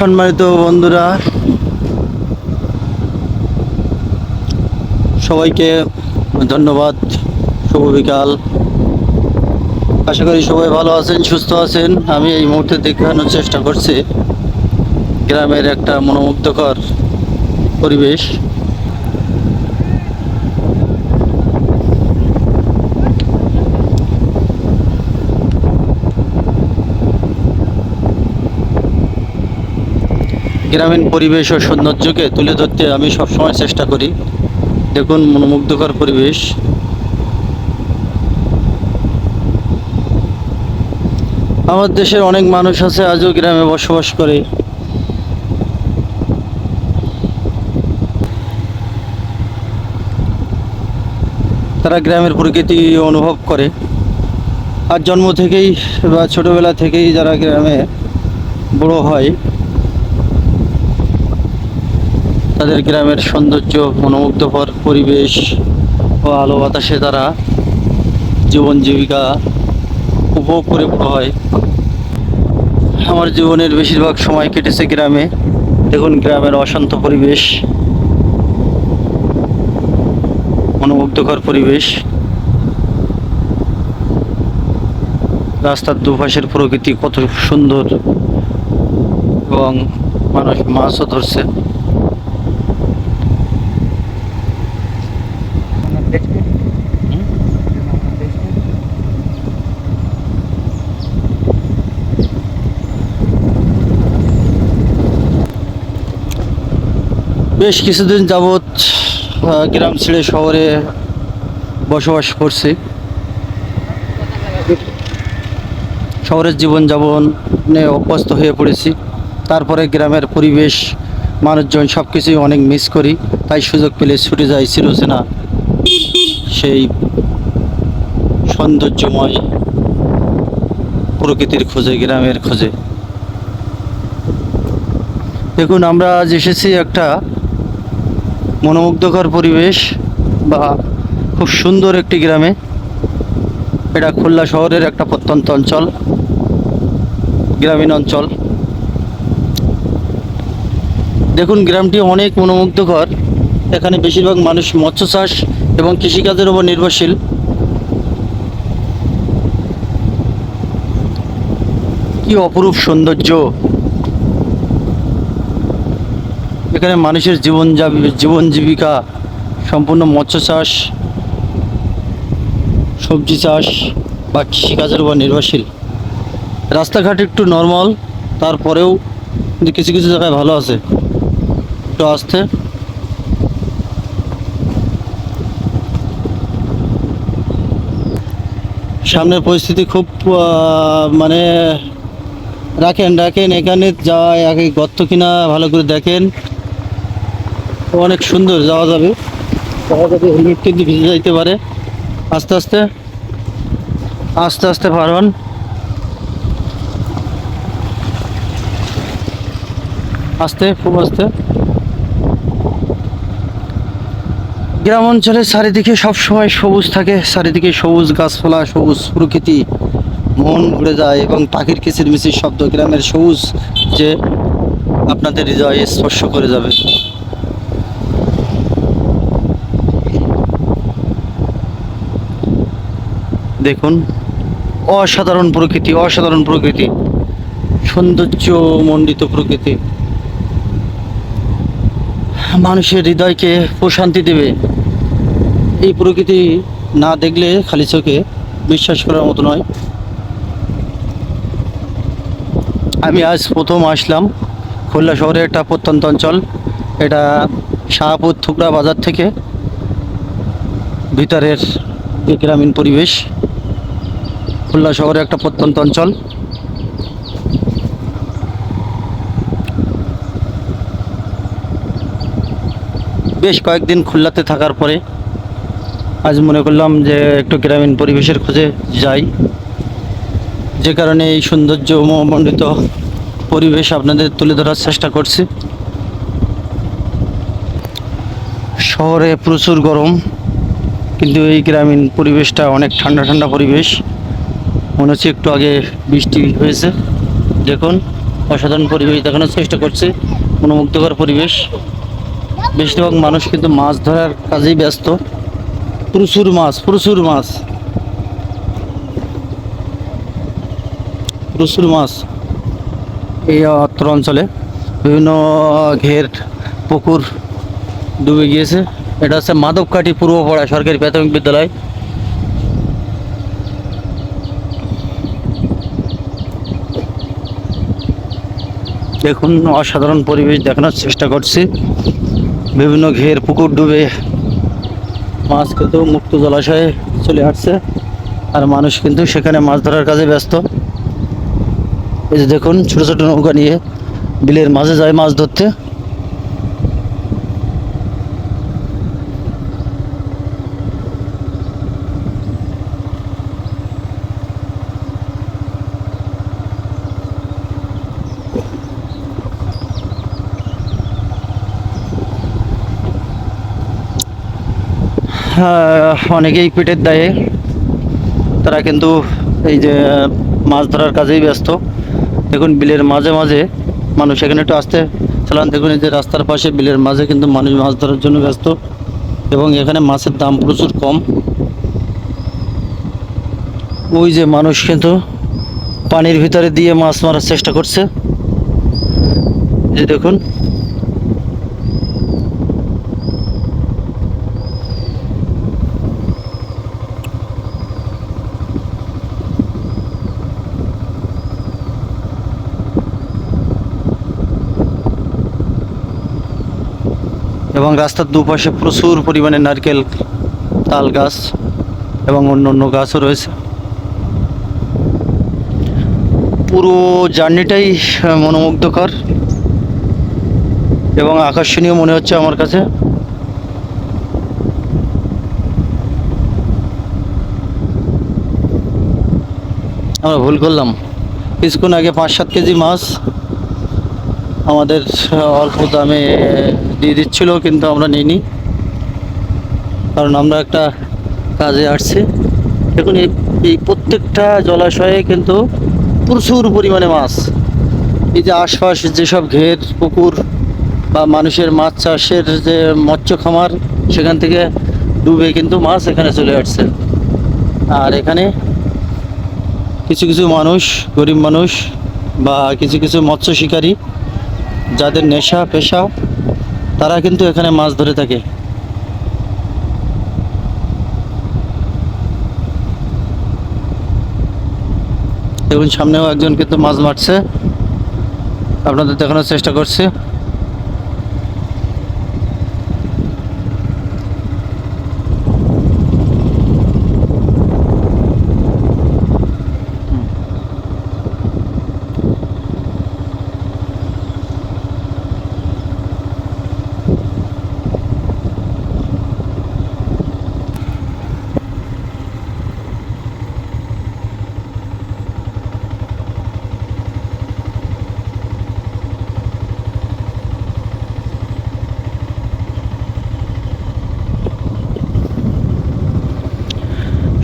সম্মানিত বন্ধুরা, সবাইকে ধন্যবাদ, শুভ বিকাল। আশা করি সবাই ভালো আছেন, সুস্থ আছেন। আমি এই মুহূর্তে দেখানোর চেষ্টা করছি গ্রামের একটা মনোমুগ্ধকর পরিবেশ। গ্রামীণ পরিবেশ ও সৌন্দর্যকে তুলে ধরতে আমি সবসময় চেষ্টা করি। দেখুন, মনোমুগ্ধকর পরিবেশ। আমার দেশের অনেক মানুষ আছে, আজও গ্রামে বসবাস করে। তারা গ্রামের প্রকৃতি অনুভব করে। আর জন্ম থেকেই বা ছোটবেলা থেকেই যারা গ্রামে বড় হয় তাদের গ্রামের সৌন্দর্য, মনোমুগ্ধকর পরিবেশ ও আলো বাতাসে তারা জীবন জীবিকা উপভোগ করে হয়। আমার জীবনের বেশিরভাগ সময় কেটেছে গ্রামে। দেখুন গ্রামের অশান্ত পরিবেশ, মনোমুগ্ধকর পরিবেশ। রাস্তার দুপাশের প্রকৃতি কত সুন্দর এবং মানুষ মাছও ধরছে। বেশ কিছুদিন যাবৎ গ্রাম ছেড়ে শহরে বসবাস করছি। শহরের জীবনযাপনে অভ্যস্ত হয়ে পড়েছি। তারপরে গ্রামের পরিবেশ, মানুষজন সব কিছুই অনেক মিস করি। তাই সুযোগ পেলে ছুটে যাই চিরচেনা সেই সৌন্দর্যময় প্রকৃতির খোঁজে, গ্রামের খোঁজে। দেখুন, আমরা আজ এসেছি একটা মনোমুগ্ধকর পরিবেশ বা খুব সুন্দর একটি গ্রামে এটা খুলনা শহরের একটা প্রত্যন্ত অঞ্চল, গ্রামীণ অঞ্চল। দেখুন, গ্রামটি অনেক মনোমুগ্ধকর। এখানে বেশিরভাগ মানুষ মৎস্য চাষ এবং কৃষিকাজের উপর নির্ভরশীল। কি অপরূপ সৌন্দর্য! এখানে মানুষের জীবন জীবন জীবিকা, সম্পূর্ণ মৎস্য চাষ, সবজি চাষ বা কৃষিকাজের উপর নির্ভরশীল। রাস্তাঘাট একটু নর্মাল তারপরেও কিছু কিছু জায়গায় ভালো আছে। একটু আসতে। সামনের পরিস্থিতি খুব মানে রাখেন রাখেন। এখানে যা গর্ত কিনা ভালো করে দেখেন। অনেক সুন্দর যাওয়া যাবে। যাওয়া যাবে হেলমেট কিন্তু ভিজে যাইতে পারে। আস্তে আস্তে আস্তে আস্তে পারবেন আস্তে, খুব আস্তে। গ্রাম অঞ্চলের চারিদিকে সবসময় সবুজ থাকে। চারিদিকে সবুজ গাছপালা, সবুজ প্রকৃতি। মন ঘুরে যায় এবং পাখির কিচিরমিচির শব্দ গ্রামের সবুজ যে আপনাদের হৃদয়ে স্পর্শ করে যাবে। দেখুন, অসাধারণ প্রকৃতি অসাধারণ প্রকৃতি, সৌন্দর্য মণ্ডিত প্রকৃতি। মানুষের হৃদয়কে প্রশান্তি দেবে। এই প্রকৃতি না দেখলে খালি চোখে বিশ্বাস করার মতো নয়। আমি আজ প্রথম আসলাম খুলনা শহরের একটা প্রত্যন্ত অঞ্চল। এটা শাহপুর থুকরা বাজার থেকে। ভিতরের গ্রামীণ পরিবেশ। খুলনা শহরে একটা প্রত্যন্ত অঞ্চল। বেশ কয়েকদিন খুলনাতে থাকার পরে আজ মনে করলাম যে একটু গ্রামীণ পরিবেশের খোঁজে যাই। যে কারণে এই সৌন্দর্য মণ্ডিত পরিবেশ আপনাদের তুলে ধরার চেষ্টা করছি। শহরে প্রচুর গরম, কিন্তু এই গ্রামীণ পরিবেশটা অনেক ঠান্ডা ঠান্ডা পরিবেশ। মনে হচ্ছে একটু আগে বৃষ্টি হয়েছে। দেখুন, অসাধারণ পরিবেশ দেখানোর চেষ্টা করছি, মনোমুগ্ধকর পরিবেশ। বেশিরভাগ মানুষ কিন্তু মাছ ধরার কাজেই ব্যস্ত। প্রচুর মাছ প্রচুর মাছ। প্রচুর মাছ এই অত্র অঞ্চলে। বিভিন্ন ঘের, পুকুর ডুবে গিয়েছে। এটা হচ্ছে মাধবকাঠি পূর্বপাড়া সরকারি প্রাথমিক বিদ্যালয়। দেখুন, অসাধারণ পরিবেশ দেখানোর চেষ্টা করছি। বিভিন্ন ঘের পুকুর ডুবে মাছ কিন্তু মুক্ত জলাশয়ে চলে আসছে। আর মানুষ কিন্তু সেখানে মাছ ধরার কাজে ব্যস্ত। এই যে দেখুন, ছোটো ছোটো নৌকা নিয়ে বিলের মাঝে যায় মাছ ধরতে। অনেকেই পেটের দায়ে। তারা কিন্তু এই যে, মাছ ধরার কাজেই ব্যস্ত। দেখুন, বিলের মাঝে মাঝে মানুষ এখানে একটু আসতে চালান। দেখুন, এই যে রাস্তার পাশে বিলের মাঝে কিন্তু মানুষ মাছ ধরার জন্য ব্যস্ত। এবং এখানে মাছের দাম প্রচুর কম। ওই যে মানুষ কিন্তু পানির ভিতরে দিয়ে মাছ মারার চেষ্টা করছে। যে দেখুন এবং রাস্তার দুপাশে প্রচুর পরিমাণে নারকেল, তাল গাছ এবং অন্য অন্য গাছও রয়েছে। পুরো জার্নিটাই মনোমুগ্ধকর এবং আকর্ষণীয় মনে হচ্ছে আমার কাছে। আমরা ভুল করলাম। কিছুক্ষণ আগে পাঁচ সাত কেজি মাছ আমাদের অল্প দামে দিয়ে দিচ্ছিল, কিন্তু আমরা নিইনি। কারণ আমরা একটা কাজে আসছি। দেখুন এই প্রত্যেকটা জলাশয়ে কিন্তু প্রচুর পরিমাণে মাছ। এই যে আশপাশ যেসব ঘের, পুকুর বা মানুষের মাছ চাষের যে মৎস্য খামার, সেখান থেকে ডুবে কিন্তু মাছ এখানে চলে আসছে। আর এখানে কিছু কিছু মানুষ, গরিব মানুষ বা কিছু কিছু মৎস্য শিকারী যাদের নেশা, পেশা, তারা কিন্তু এখানে মাছ ধরে থাকে। দেখুন, সামনেও একজন কিন্তু মাছ মারছে। আপনাদের দেখানোর চেষ্টা করছে।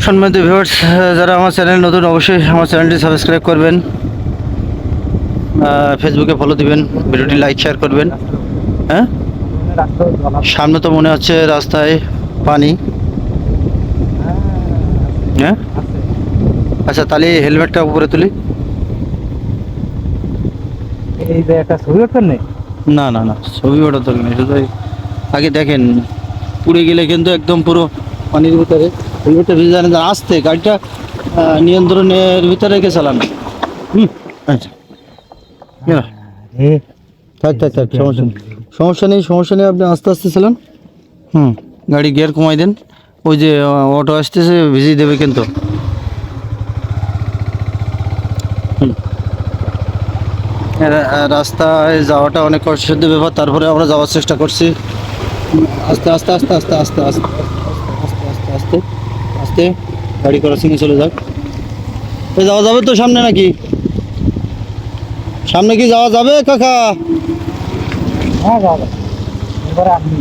সম্মানিত ভিউয়ার্স যারা আমার চ্যানেল নতুন অবশ্যই আমার চ্যানেলটি সাবস্ক্রাইব করবেন ফেসবুকে ফলো দিবেন ভিডিওটি লাইক শেয়ার করবেন হ্যাঁ? সামনে তো মনে হচ্ছে রাস্তায় পানি। হ্যাঁ? আচ্ছা তাহলে হেলমেটটা উপরে তুলি। এই যে একটা ছবি উঠবেন না? না না না ছবি ওটা তো নেই শুধু আগে দেখেন পুড়ে গেলে কিন্তু একদম পুরো পানির ভিতরে। হেলমেটটা ভিজে জানেন আসতে গাড়িটা নিয়ন্ত্রণের ভিতরে রেখে চালান। হুম? আচ্ছা। গেল। রে থাক থাক থাক সমস্যা নেই। সমস্যা নেই সমস্যা নেই আপনি আস্তে আস্তে চালান। হুম গাড়ি গিয়ার কমাই দেন। ওই যে অটো আসতেছে ভিজিয়ে দেবে কিন্তু। রাস্তায় যাওয়াটা অনেক কষ্টসাধ্য ব্যাপার তারপরে আমরা যাওয়ার চেষ্টা করছি। হুম, আস্তে আস্তে আস্তে আস্তে আস্তে আস্তে আস্তে আস্তে আস্তে। আস্তে গাড়ি ক্রসিংয়ে চলে যাক। এ যাওয়া যাবে তো সামনে নাকি? সামনে কি যাওয়া যাবে কাকা? হ্যাঁ যাবে। এবারে আপনি।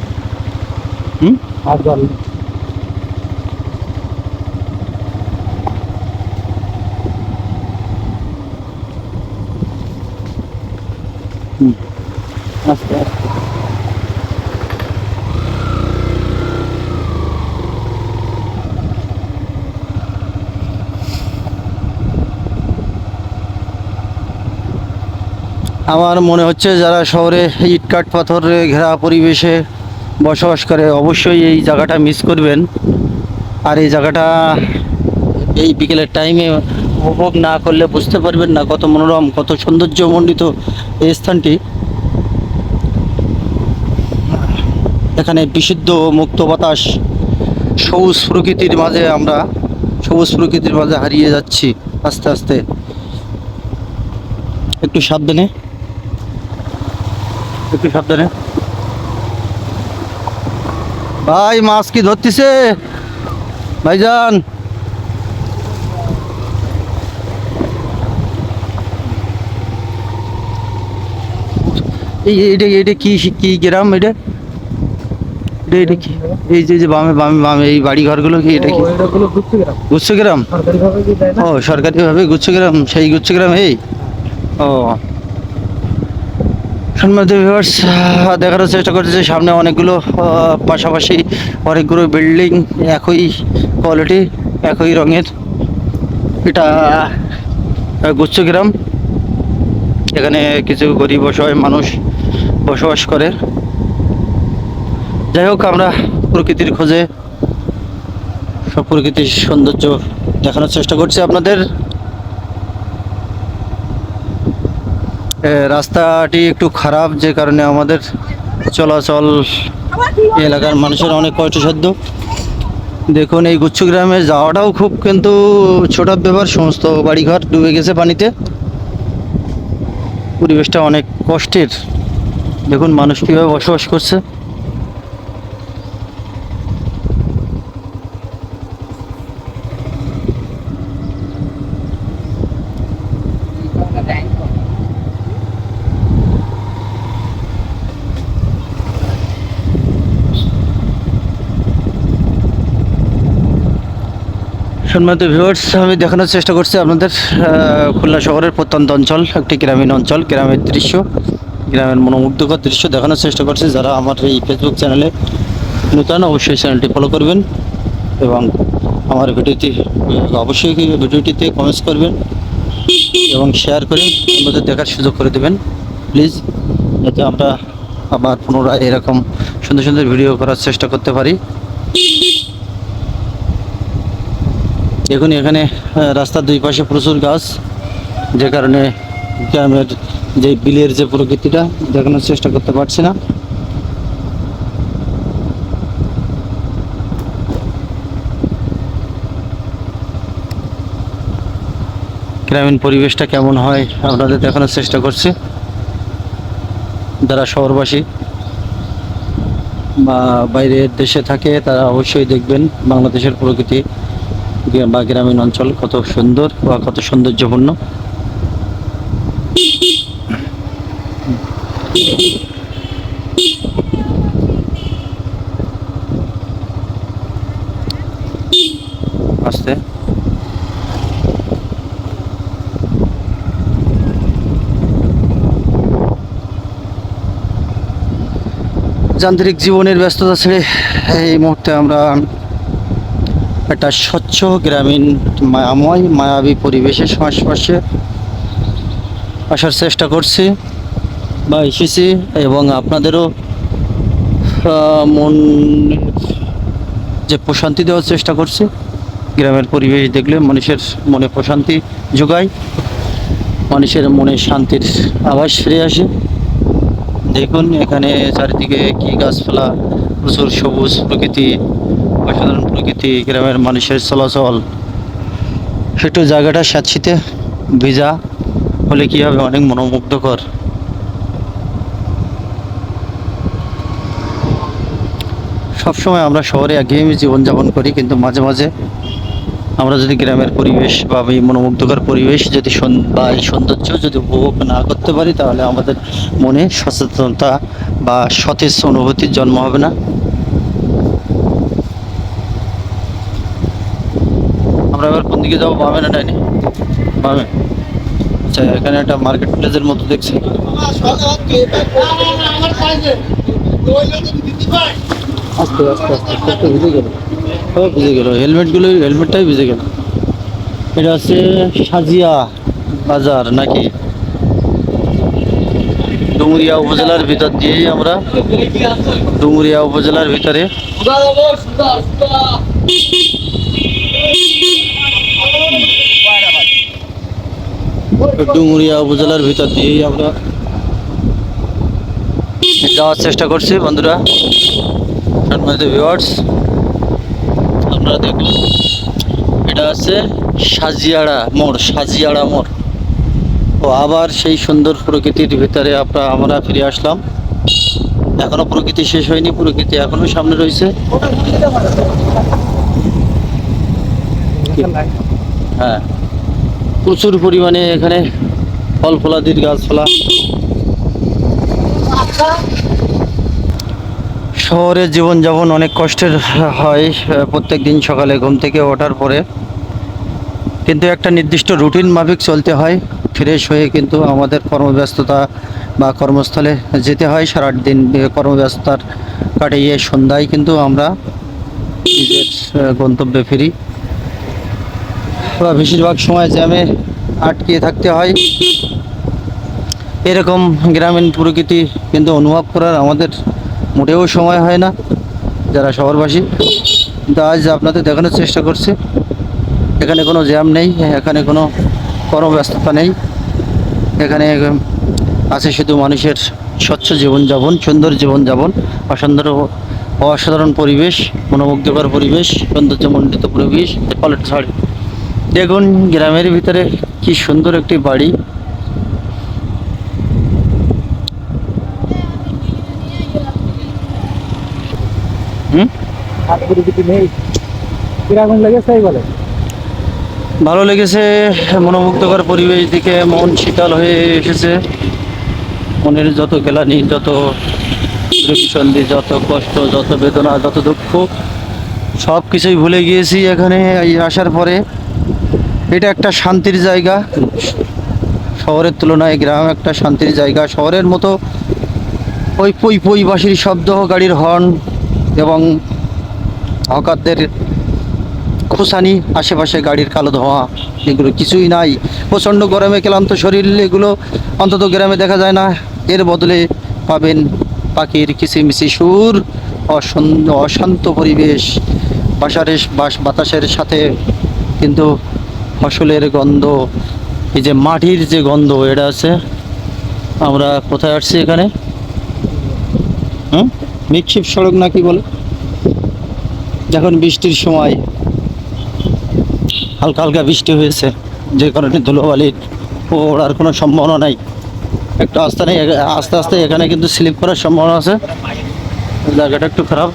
হুম। আস্তে আস্তে। আমার মনে হচ্ছে যারা শহরে ইটকাট পাথরে ঘেরা পরিবেশে বসবাস করে, অবশ্যই এই জায়গাটা মিস করবেন। আর এই জায়গাটা এই বিকেলের টাইমে উপভোগ না করলে বুঝতে পারবেন না কত মনোরম, কত সৌন্দর্যমণ্ডিত এই স্থানটি। এখানে বিশুদ্ধ মুক্ত বাতাস, সবুজ প্রকৃতির মাঝে আমরা, সবুজ প্রকৃতির মাঝে হারিয়ে যাচ্ছি আস্তে আস্তে। একটু সাবধানে। একটু সাবধানে? ভাই মাছ কি ধরতেছে? ভাইজান। এই এটা এটা কি কি গ্রাম এটা? এটা এটা কি? এই যে যে বামে বামে বামে এই বাড়ি ঘরগুলো কি? এটা কি ঘুরছে গ্রাম। সরকারিভাবে ও সরকারিভাবে গুচ্ছগ্রাম সেই গুচ্ছগ্রাম এই? ও। দেখার চেষ্টা করতেছে সামনে অনেকগুলো পাশাপাশি অনেকগুলো বিল্ডিং একই কোয়ালিটি একই রঙের। এটা আহ, গুচ্ছগ্রাম। এখানে কিছু গরিব অসহায় মানুষ বসবাস করে। যাই হোক আমরা প্রকৃতির খোঁজে সব প্রকৃতির সৌন্দর্য দেখানোর চেষ্টা করছি আপনাদের। রাস্তাটি একটু খারাপ, যে কারণে আমাদের চলাচল এলাকার মানুষের অনেক কষ্টসাধ্য। দেখুন, এই গুচ্ছগ্রামে যাওয়াটাও খুব কিন্তু ছোট ব্যাপার, সমস্ত বাড়িঘর ডুবে গেছে পানিতে। পরিবেশটা অনেক কষ্টের। দেখুন, মানুষ কীভাবে বসবাস করছে। সম্মানিত ভিউয়ার্স আমি দেখানোর চেষ্টা করছি আপনাদের খুলনা শহরের প্রত্যন্ত অঞ্চল, একটি গ্রামীণ অঞ্চল, গ্রামের দৃশ্য, গ্রামের মনোমুগ্ধকর দৃশ্য দেখানোর চেষ্টা করছি। যারা আমার এই ফেসবুক চ্যানেলে নূতন, অবশ্যই চ্যানেলটি ফলো করবেন এবং আমার ভিডিওটি, অবশ্যই ভিডিওটিতে কমেন্টস করবেন এবং শেয়ার করে আমাদের দেখার সুযোগ করে দেবেন। প্লিজ যাতে আমরা আবার পুনরায় এরকম সুন্দর সুন্দর ভিডিও করার চেষ্টা করতে পারি। দেখুন, এখানে রাস্তার দুই পাশে প্রচুর গাছ। যে কারণে গ্রামের যে বিলের যে প্রকৃতিটা, দেখানোর চেষ্টা করতে পারছি না। গ্রামীণ পরিবেশটা কেমন হয়, আপনাদের দেখানোর চেষ্টা করছি। যারা শহরবাসী বা বাইরের দেশে থাকে, তারা অবশ্যই দেখবেন বাংলাদেশের প্রকৃতি। বা গ্রামীণ অঞ্চল কত সুন্দর বা কত সৌন্দর্যপূর্ণ? আস্তে। যান্ত্রিক জীবনের ব্যস্ততা ছেড়ে এই মুহূর্তে আমরা একটা স্বচ্ছ গ্রামীণ মায়াময় মায়াবী পরিবেশের সংস্পর্শে আসার চেষ্টা করছি বা এসেছি এবং আপনাদেরও মন যে প্রশান্তি দেওয়ার চেষ্টা করছি। গ্রামের পরিবেশ দেখলে মানুষের মনে প্রশান্তি যোগায়, মানুষের মনে শান্তির আভাস ফিরে আসে। দেখুন এখানে চারিদিকে কি গাছপালা, প্রচুর সবুজ প্রকৃতি অসাধারণ প্রকৃতি, গ্রামের মানুষের চলাচল। একটু জায়গাটা স্যাঁতশীতে ভিজা, হলে কি হবে? অনেক মনোমুগ্ধকর। সবসময় আমরা শহরে একঘেয়েমি জীবনযাপন করি, কিন্তু মাঝে মাঝে আমরা যদি গ্রামের পরিবেশ বা এই মনোমুগ্ধকর পরিবেশ, যদি বা এই সৌন্দর্য যদি উপভোগ না করতে পারি, তাহলে আমাদের মনে সচেতনতা বা সতেজ অনুভূতির জন্ম হবে না আমরা এবার কোন দিকে যাব, বামে না ডাইনে বামে। আচ্ছা এখানে একটা মার্কেট প্লেসের মতো দেখছি। আস্তে আস্তে আস্তে ভিজে গেল। সব ভিজে গেল। হেলমেটগুলো, হেলমেটটাই ভিজে গেল। এটা হচ্ছে সাজিয়া বাজার নাকি? ডুমুরিয়া উপজেলার ভিতর দিয়েই আমরা ডুমুরিয়া উপজেলার ভিতরে ডুমুরিয়া উপজেলার ভিতর দিয়েই আমরা যাওয়ার চেষ্টা করছি বন্ধুরা। সম্মানিত ভিউয়ার্স আপনারা দেখুন এটা আছে সাজিয়াড়া মোড় সাজিয়াড়া মোড়। তো আবার সেই সুন্দর প্রকৃতির ভিতরে আপনারা আমরা ফিরে আসলাম। এখনও প্রকৃতি শেষ হয়নি প্রকৃতি এখনও সামনে রয়েছে। হ্যাঁ। প্রচুর পরিমাণে এখানে ফল ফলাদির গাছপালা শহরের জীবনযাপন অনেক কষ্টের হয়, প্রত্যেক দিন সকালে ঘুম থেকে ওঠার পরে। কিন্তু একটা নির্দিষ্ট রুটিন মাফিক চলতে হয়, ফ্রেশ হয়ে কিন্তু আমাদের কর্মব্যস্ততা বা কর্মস্থলে যেতে হয়। সারাদিন কর্মব্যস্ততার কাটিয়ে সন্ধ্যায় কিন্তু আমরা নিজের গন্তব্যে ফিরি। বা বেশিরভাগ সময় জ্যামে আটকে থাকতে হয়। এরকম গ্রামীণ প্রকৃতি কিন্তু অনুভব করার আমাদের মোটেও সময় হয় না, যারা শহরবাসী। কিন্তু আজ আপনাদের দেখানোর চেষ্টা করছে, এখানে কোনো জ্যাম নেই, এখানে কোনো কর্মব্যস্ততা নেই। এখানে আছে শুধু মানুষের স্বচ্ছ জীবনযাপন, সুন্দর জীবনযাপন, অসুন্দর অসাধারণ পরিবেশ, মনোমুগ্ধকর পরিবেশ, সৌন্দর্যমণ্ডিত পরিবেশ ছাড়ে দেখুন গ্রামের ভিতরে কি সুন্দর একটি বাড়ি। ভালো লেগেছে মনোমুগ্ধকর পরিবেশ দিকে মন শীতল হয়ে এসেছে। মনের যত গ্লানি যত সন্ধি যত কষ্ট যত বেদনা যত দুঃখ সব কিছুই ভুলে গিয়েছি এখানে এই আসার পরে। এটা একটা শান্তির জায়গা। শহরের তুলনায় গ্রাম একটা শান্তির জায়গা। শহরের মতো ওই পই পই বাঁশির শব্দ, গাড়ির হর্ন এবং হকারদের খোসানি, আশেপাশে গাড়ির কালো ধোঁয়া, এগুলো কিছুই নাই। প্রচণ্ড গরমে ক্লান্ত শরীর, এগুলো অন্তত গ্রামে দেখা যায় না। এর বদলে পাবেন পাখির কিচিমিচি সুর অশান্ত পরিবেশ। বাসারের বাস, বাতাসের সাথে কিন্তু ফসলের গন্ধ, এই যে মাটির যে গন্ধ, এটা আছে। আমরা কোথায় আসছি এখানে? হুম? মিটশিপ সড়ক নাকি বলে? যখন বৃষ্টির সময় হালকা হালকা বৃষ্টি হয়েছে, যে কারণে ধুলোবালির ওড়ার কোনো সম্ভাবনা নাই। একটু আস্তে নেই আস্তে আস্তে এখানে কিন্তু স্লিপ করার সম্ভাবনা আছে। জায়গাটা একটু খারাপ।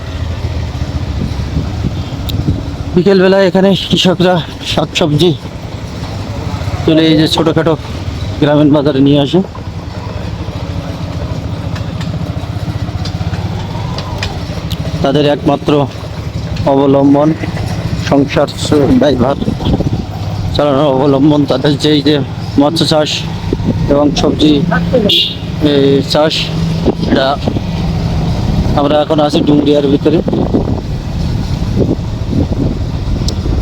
বিকেলবেলায় এখানে কৃষকরা শাকসবজি তুলে এই যে ছোটোখাটো গ্রামীণ বাজারে নিয়ে আসে। তাদের একমাত্র অবলম্বন সংসার ব্যয়ভার চালানোর অবলম্বন তাদের যেই যে মৎস্য চাষ এবং সবজি চাষ, এটা আমরা এখন আছি ডুমরিয়ার ভিতরে।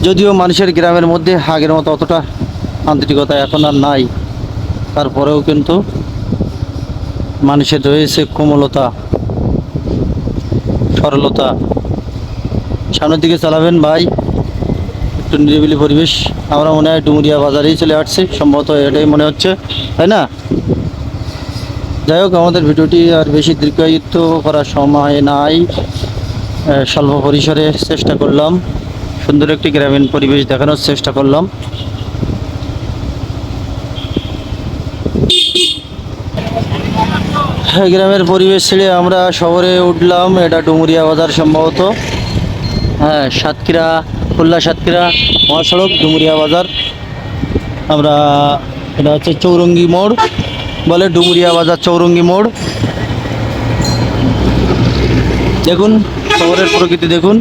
যদিও মানুষের গ্রামের মধ্যে আগের মতো অতটা আন্তরিকতা এখন আর নাই। তারপরেও কিন্তু মানুষের রয়েছে কোমলতা, সরলতা। সামনের দিকে চালাবেন ভাই। একটু নিরিবিলি পরিবেশ। আমরা মনে হয় ডুমুরিয়া বাজারেই চলে আসছি। সম্ভবত এটাই মনে হচ্ছে, তাই না? যাই হোক, আমাদের ভিডিওটি আর বেশি দীর্ঘায়িত করার সময় নাই। স্বল্প পরিসরে চেষ্টা করলাম। সুন্দর একটি গ্রামীণ পরিবেশ দেখানোর চেষ্টা করলাম। হ্যাঁ, গ্রামের পরিবেশ ছেড়ে আমরা শহরে উঠলাম। এটা ডুমুরিয়া বাজার সম্ভবত। হ্যাঁ সাতক্ষীরা খুলনা সাতক্ষীরা মহাসড়ক ডুমুরিয়া বাজার। আমরা এটা হচ্ছে চৌরঙ্গি মোড় বলে ডুমুরিয়া বাজার চৌরঙ্গি মোড়। দেখুন শহরের প্রকৃতি দেখুন।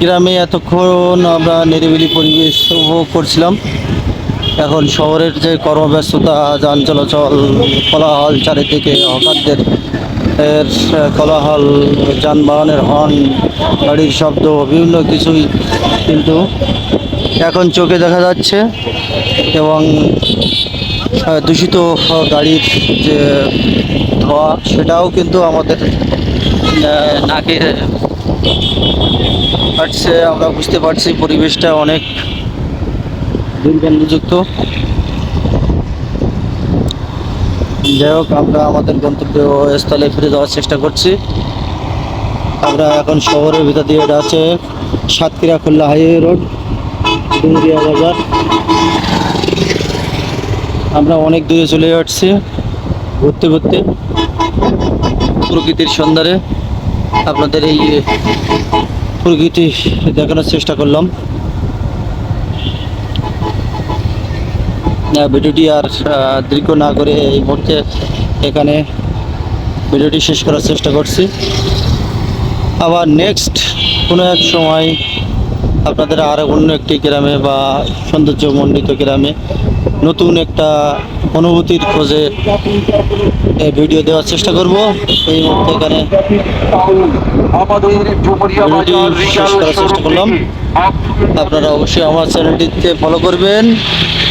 গ্রামে এতক্ষণ আমরা নিরিবিলি পরিবেশ উপভোগ করছিলাম। এখন শহরের যে কর্মব্যস্ততা, যান চলাচল, কোলাহল চারিদিকে হকারদের এর কোলাহল, যানবাহনের হর্ন, গাড়ির শব্দ, বিভিন্ন কিছুই কিন্তু এখন চোখে দেখা যাচ্ছে এবং দূষিত গাড়ির যে ধোঁয়া, সেটাও কিন্তু আমাদের নাকে পাচ্ছে আমরা বুঝতে পারছি পরিবেশটা অনেক দুর্গন্ধযুক্ত। যাই হোক, আমরা আমাদের গন্তব্য স্থলে ফিরে যাওয়ার চেষ্টা করছি। আমরা এখন শহরের ভিতর দিয়ে এটা আছে সাতক্ষীরা খুলনা হাইওয়ে রোড, ডুমুরিয়া বাজার। আমরা অনেক দূরে চলে যাচ্ছি, ঘুরতে ঘুরতে। প্রকৃতির সন্ধানে। আপনাদের এই প্রকৃতি দেখানোর চেষ্টা করলাম। ভিডিওটি আর দীর্ঘ না করে এই মুহূর্তে এখানে ভিডিওটি শেষ করার চেষ্টা করছি। আবার নেক্সট কোনো এক সময় আপনাদের আর অন্য একটি গ্রামে বা সৌন্দর্যমণ্ডিত গ্রামে নতুন একটা অনুভূতির খোঁজে ভিডিও দেওয়ার চেষ্টা করব। এই মুহূর্তে এখানে শেষ করার চেষ্টা করলাম। আপনারা অবশ্যই আমার চ্যানেলটিকে ফলো করবেন,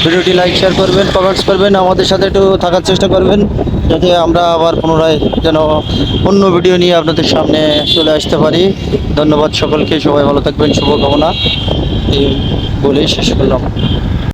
ভিডিওটি লাইক শেয়ার করবেন কমেন্টস করবেন, আমাদের সাথে একটু থাকার চেষ্টা করবেন, যাতে আমরা আবার পুনরায় যেন অন্য ভিডিও নিয়ে আপনাদের সামনে চলে আসতে পারি। ধন্যবাদ সকলকে, সবাই ভালো থাকবেন, শুভকামনা। এই বলেই শেষ করলাম।